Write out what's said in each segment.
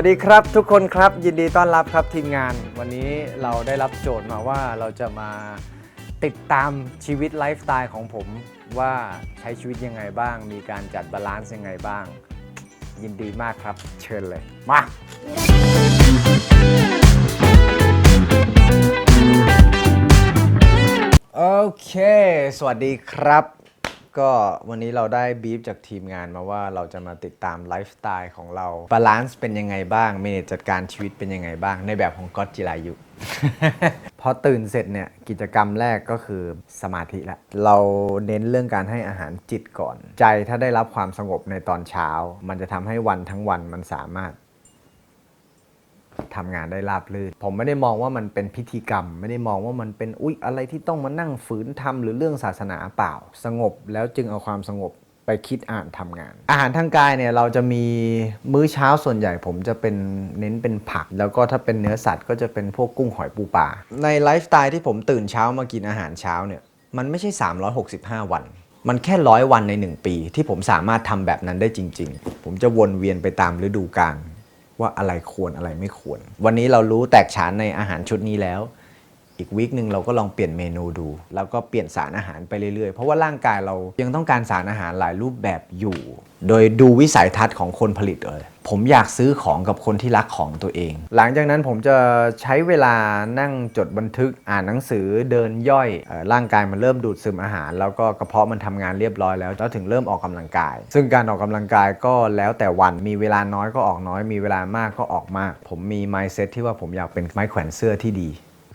วัสดีครับทุกคนครับยินดีต้อนรับครับทีมงาน วันนี้เราได้รับโจทย์มาว่าเราจะมาติดตามชีวิตไลฟ์สไตล์ของผมว่าใช้ชีวิตยังไงบ้าง มีการจัดบาลานซ์ยังไงบ้าง ยินดีมากครับ เชิญเลย มา โอเค สวัสดีครับ ก็วันนี้เราได้บีฟจากทีมงานมาว่าเราจะมาติดตามไลฟ์สไตล์ของเราบาลานซ์เป็นยังไงบ้างเมเนจจัดการชีวิตเป็นยังไงบ้าง ในแบบของก๊อตจิรายุ พอตื่นเสร็จเนี่ยกิจกรรมแรกก็คือสมาธิละ เราเน้นเรื่องการให้อาหารจิตก่อน ใจถ้าได้รับความสงบในตอนเช้า มันจะทำให้วันทั้งวันมันสามารถ ทำงานได้ราบรื่น ผมไม่ได้มองว่ามันเป็นพิธีกรรม ไม่ได้มองว่ามันเป็นอุ๊ยอะไรที่ต้องมานั่งฝืนทำหรือเรื่องศาสนาเปล่า สงบแล้วจึงเอาความสงบไปคิดอ่านทำงาน อาหารทางกายเนี่ยเราจะมีมื้อเช้าส่วนใหญ่ผมจะเป็นเน้นเป็นผัก แล้วก็ถ้าเป็นเนื้อสัตว์ก็จะเป็นพวกกุ้งหอยปูปลาในไลฟ์สไตล์ที่ผมตื่นเช้ามากินอาหารเช้าเนี่ยมันไม่ใช่ 365 วัน มันแค่ร้อยวันใน 1 ปี ที่ผมสามารถทำแบบนั้นได้จริง ๆ ผมจะวนเวียนไปตามฤดูกาล ว่าอะไรควรอะไรไม่ควร วันนี้เรารู้แตกฉานในอาหารชุดนี้แล้ว อีกวีคหนึ่งเราก็ลองเปลี่ยนเมนูดู แล้วก็เปลี่ยนสารอาหารไปเรื่อยๆ เพราะว่าร่างกายเรายังต้องการสารอาหารหลายรูปแบบอยู่ โดยดูวิสัยทัศน์ของคนผลิตเลยผมอยากซื้อของกับคนที่รักของตัวเอง หลังจากนั้นผมจะใช้เวลานั่งจดบันทึกอ่านหนังสือเดินย่อยอร่างกายมันเริ่มดูดซึมอาหาร แล้วก็กระเพาะมันทำงานเรียบร้อยแล้วแล้วถึงเริ่มออกกำลังกาย ซึ่งการออกกำลังกายก็แล้วแต่วันมีเวลาน้อยก็ออกน้อย มีเวลามากก็ออกมาก ผมมี mindset ที่ว่าผมอยากเป็นไม้แขวนเสื้อที่ดี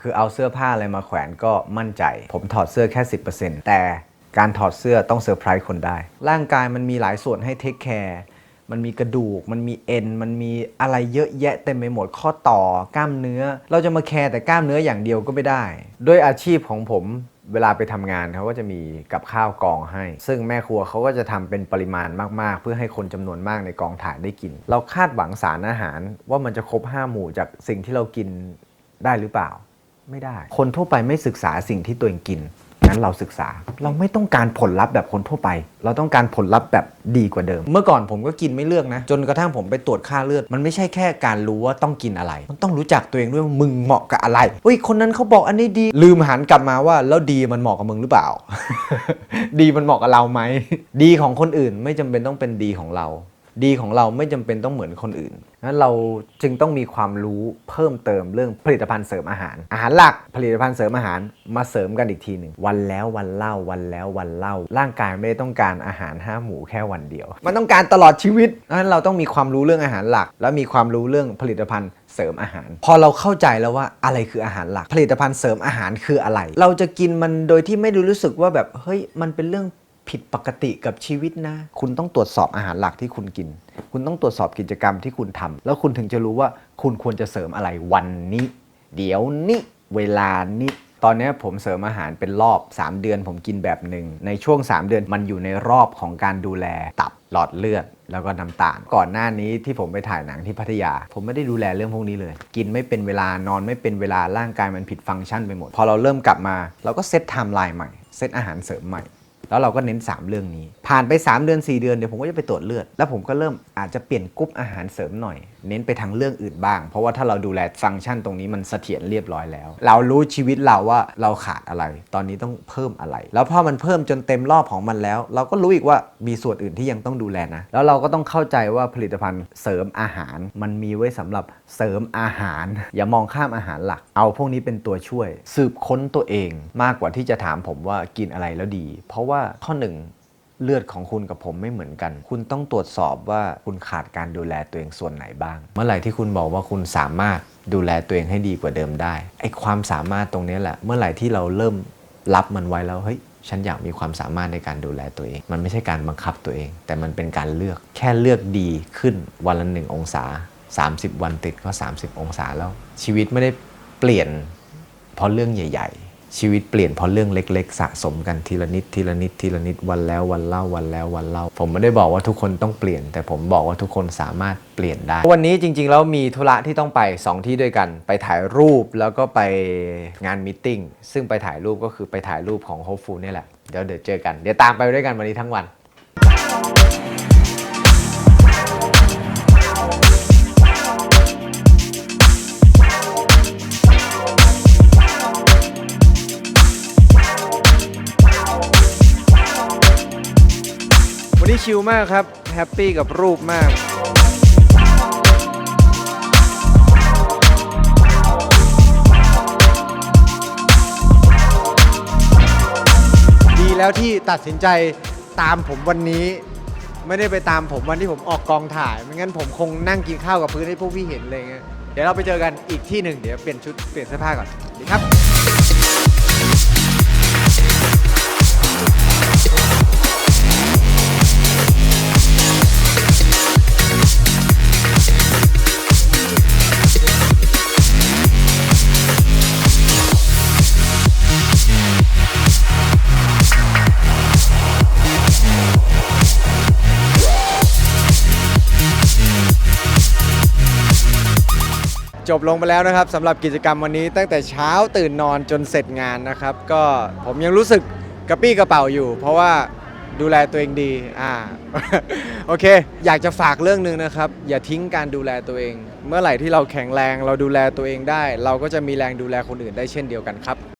คือเอาเสื้อผ้าอะไรมาแขวนก็มั่นใจ ผมถอดเสื้อแค่ 10%แต่การถอดเสื้อต้องเซอร์ไพรส์คนได้ ร่างกายมันมีหลายส่วนให้เทคแคร์มันมีกระดูก มันมีเอ็น มันมีอะไรเยอะแยะเต็มไปหมด ข้อต่อกล้ามเนื้อ เราจะมาแคร์แต่กล้ามเนื้ออย่างเดียวก็ไม่ได้ ด้วยอาชีพของผมเวลาไปทำงานเขาก็จะมีกับข้าวกองให้ ซึ่งแม่ครัวเขาก็จะทำเป็นปริมาณมาก ๆ เพื่อให้คนจำนวนมากในกองถ่ายได้กิน เราคาดหวังสารอาหารว่ามันจะครบห้าหมู่จากสิ่งที่เรากินได้หรือเปล่า ไม่ได้ คนทั่วไปไม่ศึกษาสิ่งที่ตัวเองกินงั้นเราศึกษา เราไม่ต้องการผลลัพธ์แบบคนทั่วไป เราต้องการผลลัพธ์แบบดีกว่าเดิม เมื่อก่อนผมก็กินไม่เลือกนะ จนกระทั่งผมไปตรวจค่าเลือด มันไม่ใช่แค่การรู้ว่าต้องกินอะไร มันต้องรู้จักตัวเองด้วยว่ามึงเหมาะกับอะไรเฮ้ยคนนั้นเขาบอกอันนี้ดี ลืมหันกลับมาว่าแล้วดีมันเหมาะกับมึงหรือเปล่า ดีมันเหมาะกับเราไหม ดีของคนอื่นไม่จำเป็นต้องเป็นดีของเรา ดีของเราไม่จำเป็นต้องเหมือนคนอื่นนั้นเราจึงต้องมีความรู้เพิ่มเติมเรื่องผลิตภัณฑ์เสริมอาหาร อาหารหลักผลิตภัณฑ์เสริมอาหารมาเสริมกันอีกทีหนึ่งวันแล้ววันเล่าวันแล้ววันเล่า ร่างกายไม่ได้ต้องการอาหารห้าหมูแค่วันเดียว มันต้องการตลอดชีวิตนั้นเราต้องมีความรู้เรื่องอาหารหลัก แล้วมีความรู้เรื่องผลิตภัณฑ์เสริมอาหาร พอเราเข้าใจแล้วว่าอะไรคืออาหารหลัก ผลิตภัณฑ์เสริมอาหารคืออะไร เราจะกินมันโดยที่ไม่ได้รู้สึกว่าแบบเฮ้ยมันเป็นเรื่อง ผิดปกติกับชีวิตนะ คุณต้องตรวจสอบอาหารหลักที่คุณกิน คุณต้องตรวจสอบกิจกรรมที่คุณทำแล้วคุณถึงจะรู้ว่าคุณควรจะเสริมอะไรวันนี้ เดี๋ยวนี้เวลานี้ตอนนี้ผมเสริมอาหารเป็นรอบ 3 เดือนผมกินแบบหนึ่ง ในช่วง 3 เดือนมันอยู่ในรอบของการดูแลตับหลอดเลือด แล้วก็น้ำตาล ก่อนหน้านี้ที่ผมไปถ่ายหนังที่พัทยา ผมไม่ได้ดูแลเรื่องพวกนี้เลย กินไม่เป็นเวลานอนไม่เป็นเวลาร่างกายมันผิดฟังก์ชันไปหมด พอเราเริ่มกลับมา เราก็เซตไทม์ไลน์ใหม่เซตอาหารเสริมใหม่ แล้วเราก็เน้น 3 เรื่องนี้ผ่านไป 3 เดือน 4 เดือนเดี๋ยวผมก็จะไปตรวจเลือด แล้วผมก็เริ่มอาจจะเปลี่ยนกรุ๊ปอาหารเสริมหน่อย เน้นไปทางเรื่องอื่นบ้าง เพราะว่าถ้าเราดูแลฟังก์ชันตรงนี้มันเสถียรเรียบร้อยแล้ว เรารู้ชีวิตเราว่าเราขาดอะไร ตอนนี้ต้องเพิ่มอะไร แล้วพอมันเพิ่มจนเต็มรอบของมันแล้ว เราก็รู้อีกว่ามีส่วนอื่นที่ยังต้องดูแลนะ แล้วเราก็ต้องเข้าใจว่าผลิตภัณฑ์เสริมอาหาร มันมีไว้สำหรับเสริมอาหาร อย่ามองข้ามอาหารหลัก เอาพวกนี้เป็นตัวช่วย สืบค้นตัวเอง มากกว่าที่จะถามผมว่ากินอะไรแล้วดี เพราะว่าข้อหนึ่ง เลือดของคุณกับผมไม่เหมือนกัน คุณต้องตรวจสอบว่าคุณขาดการดูแลตัวเองส่วนไหนบ้าง เมื่อไหร่ที่คุณบอกว่าคุณสามารถดูแลตัวเองให้ดีกว่าเดิมได้ ไอ้ความสามารถตรงนี้แหละ เมื่อไหร่ที่เราเริ่มรับมันไว้แล้ว เฮ้ย ฉันอยากมีความสามารถในการดูแลตัวเอง มันไม่ใช่การบังคับตัวเอง แต่มันเป็นการเลือก แค่เลือกดีขึ้นวันละหนึ่งองศา 30 วันติดก็ 30 องศาแล้ว ชีวิตไม่ได้เปลี่ยนเพราะเรื่องใหญ่ ๆ ชีวิตเปลี่ยนเพราะเรื่องเล็ก ๆ สะสมกันทีละนิดทีละนิดทีละนิดวันแล้ววันเล่าวันแล้ววันเล่า ผมไม่ได้บอกว่าทุกคนต้องเปลี่ยน แต่ผมบอกว่าทุกคนสามารถเปลี่ยนได้ วันนี้จริงๆแล้วมีธุระที่ต้องไป 2 ที่ด้วยกัน ไปถ่ายรูปแล้วก็ไปงานมตติ팅ซึ่งไปถ่ายรูปก็คือไปถ่ายรูปของโฮฟูนี่แหละเดี๋ยวเดี๋ยวเจอกันเดี๋ยวตามไปด้วยกันวันนี้ทั้งวัน นี้ชิลมากครับ แฮปปี้กับรูปมากดีแล้วที่ตัดสินใจตามผมวันนี้ ไม่ได้ไปตามผมวันที่ผมออกกองถ่าย ไม่งั้นผมคงนั่งกินข้าวกับพื้นให้พวกพี่เห็นเลยไงยเดี๋ยวเราไปเจอกันอีกที่หนึ่งเดี๋ยวเปลี่ยนชุดเปลี่ยนเสื้อผ้าก่อนดีครับ จบลงไปแล้วนะครับสำหรับกิจกรรมวันนี้ ตั้งแต่เช้าตื่นนอนจนเสร็จงานนะครับ ก็ผมยังรู้สึกกระปี้กระเป๋าอยู่ เพราะว่าดูแลตัวเองดีอ่าโอเค อยากจะฝากเรื่องหนึ่งนะครับ อย่าทิ้งการดูแลตัวเอง เมื่อไหร่ที่เราแข็งแรงเราดูแลตัวเองได้ เราก็จะมีแรงดูแลคนอื่นได้เช่นเดียวกันครับ